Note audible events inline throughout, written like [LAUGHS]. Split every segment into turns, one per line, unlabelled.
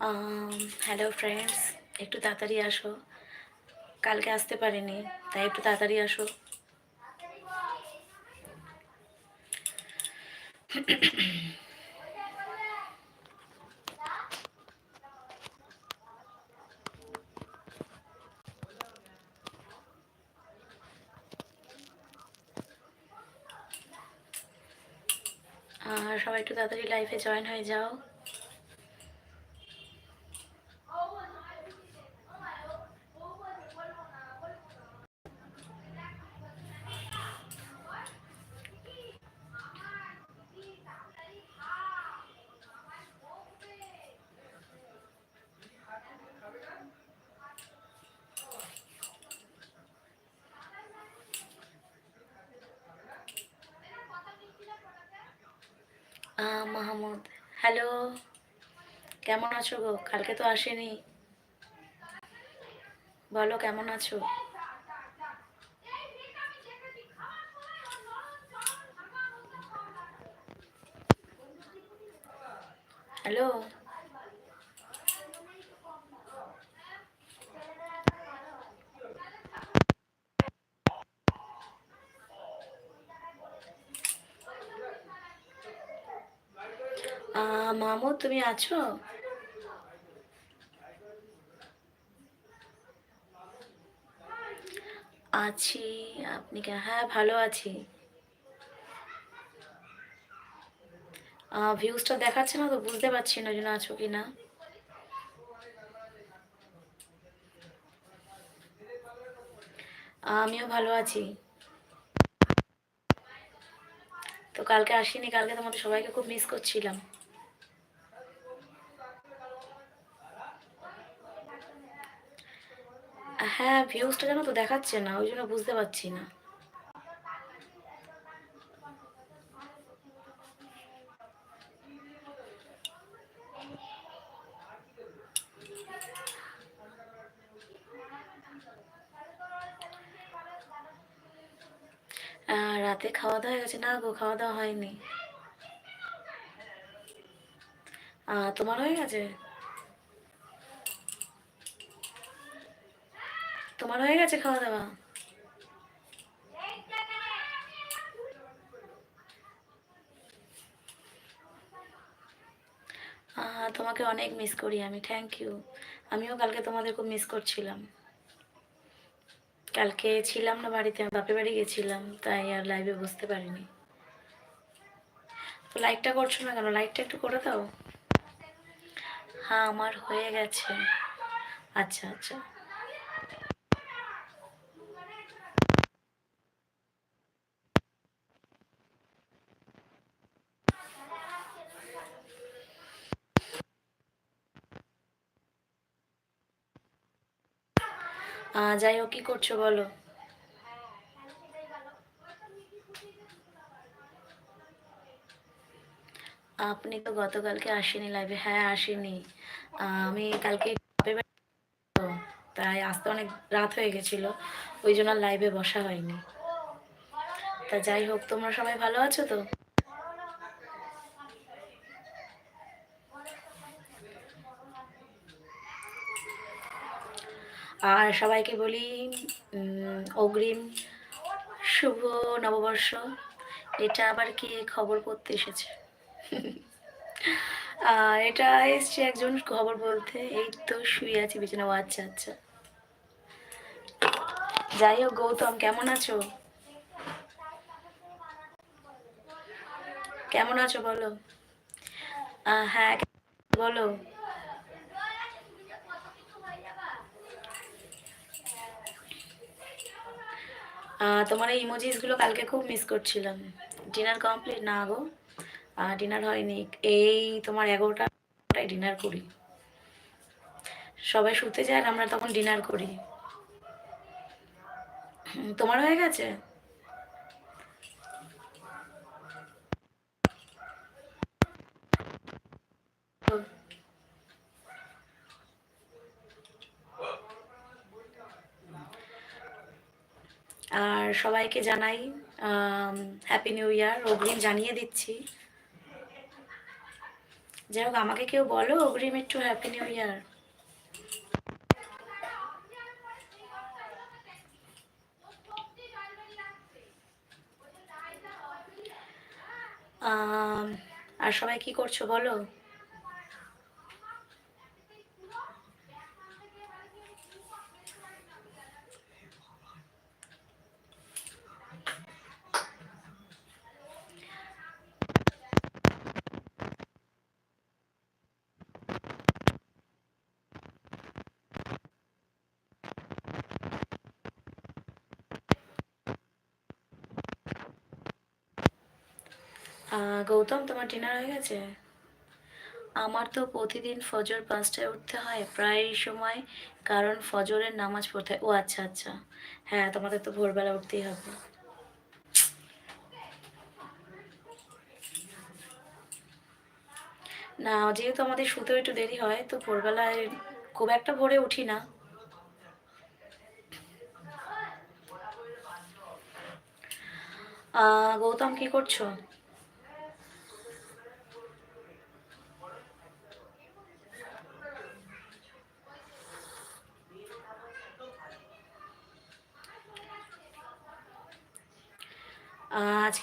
Hello friends একটু তাড়াতাড়ি আসো। কালকে আসতে পারিনি, তাই একটু তাড়াতাড়ি আসো। আর সবাই একটু তাড়াতাড়ি লাইফে জয়েন হয়ে যাও। মাহমুদ। হ্যালো। কেমন আছো গো? কালকে তো আসেনি। বলো কেমন আছো? হ্যালো। মাহমুদ তুমি আছো? আছি, আপনি কে হ্যাঁ ভালো আছি। ভিউজটা দেখাচ্ছে না তো, বুঝতে পারছি না জন্য আছো কি না। আমিও ভালো আছি। তো কালকে আসিনি, কালকে তোমাদের সবাইকে খুব মিস করছিলাম। হ্যাঁ ভিউজটা যেন তো দেখাচ্ছে না, ওই জন্য বুঝতে পারছি না। রাতে খাওয়া দাওয়া হয়ে গেছে? না গো, খাওয়া দাওয়া হয়নি। তোমার হয়ে গেছে? তোমার হয়ে গেছে খাওয়া দাওয়া? তোমাকে অনেক মিস করি আমি থ্যাংক ইউ আমিও কালকে তোমাদের খুব মিস করছিলাম। কালকে ছিলাম না বাড়িতে বাপের বাড়ি গেছিলাম, তাই আর লাইভে বসতে পারিনি। তো লাইকটা করছ না কেন? লাইকটা একটু করে দাও। হ্যাঁ আমার হয়ে গেছে। আচ্ছা আচ্ছা। যাই হোক, কি করছ বলো? আপনি তো গতকালকে আসেনি লাইভে হ্যাঁ আসেনি। আমি কালকে তাই আসতে অনেক রাত হয়ে গেছিল, ওই জন্য লাইভে বসা হয়নি। তা যাই হোক, তোমরা সবাই ভালো আছো তো? আর সবাইকে বলি অগ্রিম শুভ নববর্ষ। এটা আবার কি খবর পড়তে এসেছে? [LAUGHS] এটা এসছে একজন খবর বলতে, এই তো শুয়ে আছি, বিছানা আচ্ছা আচ্ছা। যাই হোক, গৌতম, কেমন আছো? কেমন আছো বলো? হ্যাঁ বলো। তোমার এই ইমোজিসগুলো কালকে খুব মিস করছিলাম। ডিনার কমপ্লিট না গো। ডিনার হয়নি। এই তোমার এগারোটায় ডিনার করি। সবাই শুতে যায় আমরা তখন ডিনার করি। তোমার হয়ে গেছে? আর সবাইকে জানাই হ্যাপি নিউ ইয়ার অগ্রিম জানিয়ে দিচ্ছি। যাই হোক, আমাকে কেউ বলো অগ্রিম একটু হ্যাপি নিউ ইয়ার আর সবাই কি করছ বলো? গৌতম, তোমার ডিনার হয়ে গেছে? আমার তো প্রতিদিন ফজর পাঁচটায় উঠতে হয়, প্রায় সময় কারণ ফজরের নামাজ পড়তে ও আচ্ছা আচ্ছা। হ্যাঁ তোমাদের তো ভোরবেলা উঠতেই হবে। না, যেহেতু আমাদের শুতে একটু দেরি হয়, তো ভোরবেলায় খুব একটা ভোরে উঠি না। গৌতম, কি করছ?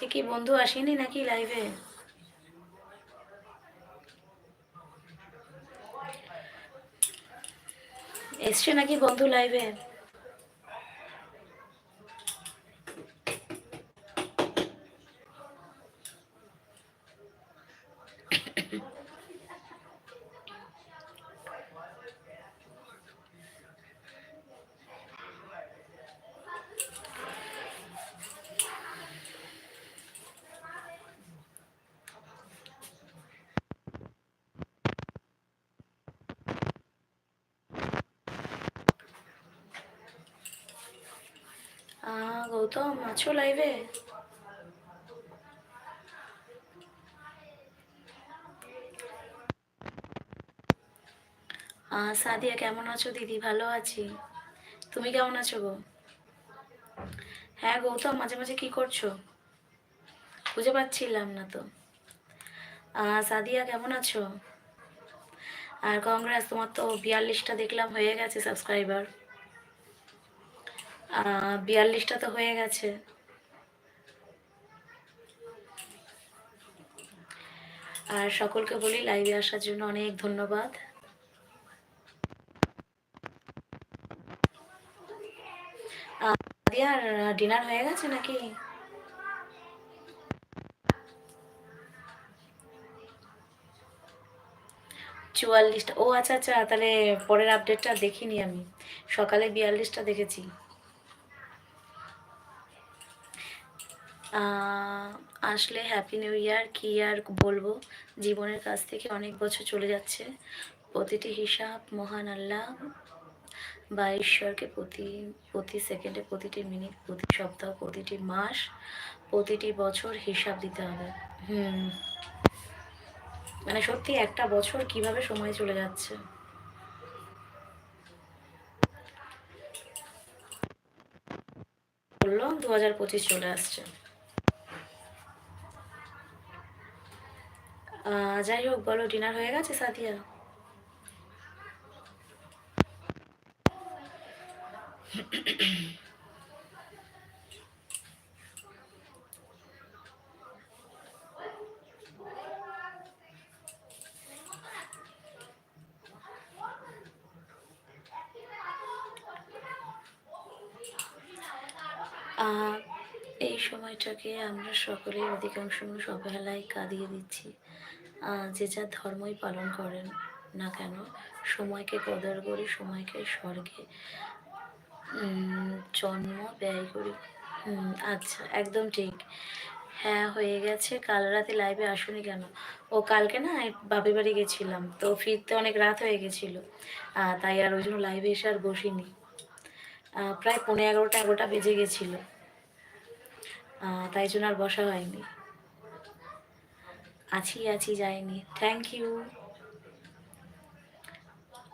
আজকে কি বন্ধু আসেনি নাকি লাইভে এসছে নাকি বন্ধু লাইভে গৌতম, আছো লাইভে সাদিয়া, কেমন আছো? দিদি, ভালো আছি। তুমি কেমন আছো গো? হ্যাঁ গৌতম, মাঝে মাঝে কি করছ? খুঁজে পাচ্ছিলাম না তো। সাদিয়া, কেমন আছো? আর কংগ্রেস তোমার তো বিয়াল্লিশটা দেখলাম, হয়ে গেছে সাবস্ক্রাইবার বিয়াল্লিশটা তো হয়ে গেছে। আর সকলকে বলি লাইভে আসার জন্য অনেক ধন্যবাদ। আর ডিনার হয়ে গেছে নাকি? চুয়াল্লিশটা, ও আচ্ছা আচ্ছা তাহলে পরের আপডেটটা দেখিনি আমি। সকালে বিয়াল্লিশটা দেখেছি। আসলে হ্যাপি নিউ ইয়ার কী আর বলব? জীবনের কাছ থেকে অনেক বছর চলে যাচ্ছে। প্রতিটি হিসাব মহান আল্লাহ বা ঈশ্বরকে প্রতি প্রতি সেকেন্ডে, প্রতিটি মিনিট, প্রতি সপ্তাহ, প্রতিটি মাস, প্রতিটি বছর হিসাব দিতে হবে। হুম। মানে সত্যি একটা বছর কীভাবে সময় চলে যাচ্ছে? বলল দু হাজার পঁচিশ চলে আসছে। যাই হোক বলো ডিনার হয়ে গেছে সাদিয়া? এই সময়টাকে আমরা সকলেই অধিকাংশ মানুষ অবহেলায় কাঁদিয়ে দিচ্ছি। যে যার ধর্মই পালন করেন না কেন, সময়কে কদর করি, সময়কে স্বর্গে জন্ম ব্যয় করি আচ্ছা একদম ঠিক। হ্যাঁ হয়ে গেছে। কাল রাতে লাইভে আসুনি কেন? ও কালকে না বাপের বাড়ি গেছিলাম, তো ফিরতে অনেক রাত হয়ে গেছিল। তাই আর ওই জন্য লাইভে এসে আর বসিনি। প্রায় পনেরো এগারোটা এগারোটা বেজে গেছিল। তাই জন্য আর বসা হয়নি। আছি আছি যাইনি। Thank you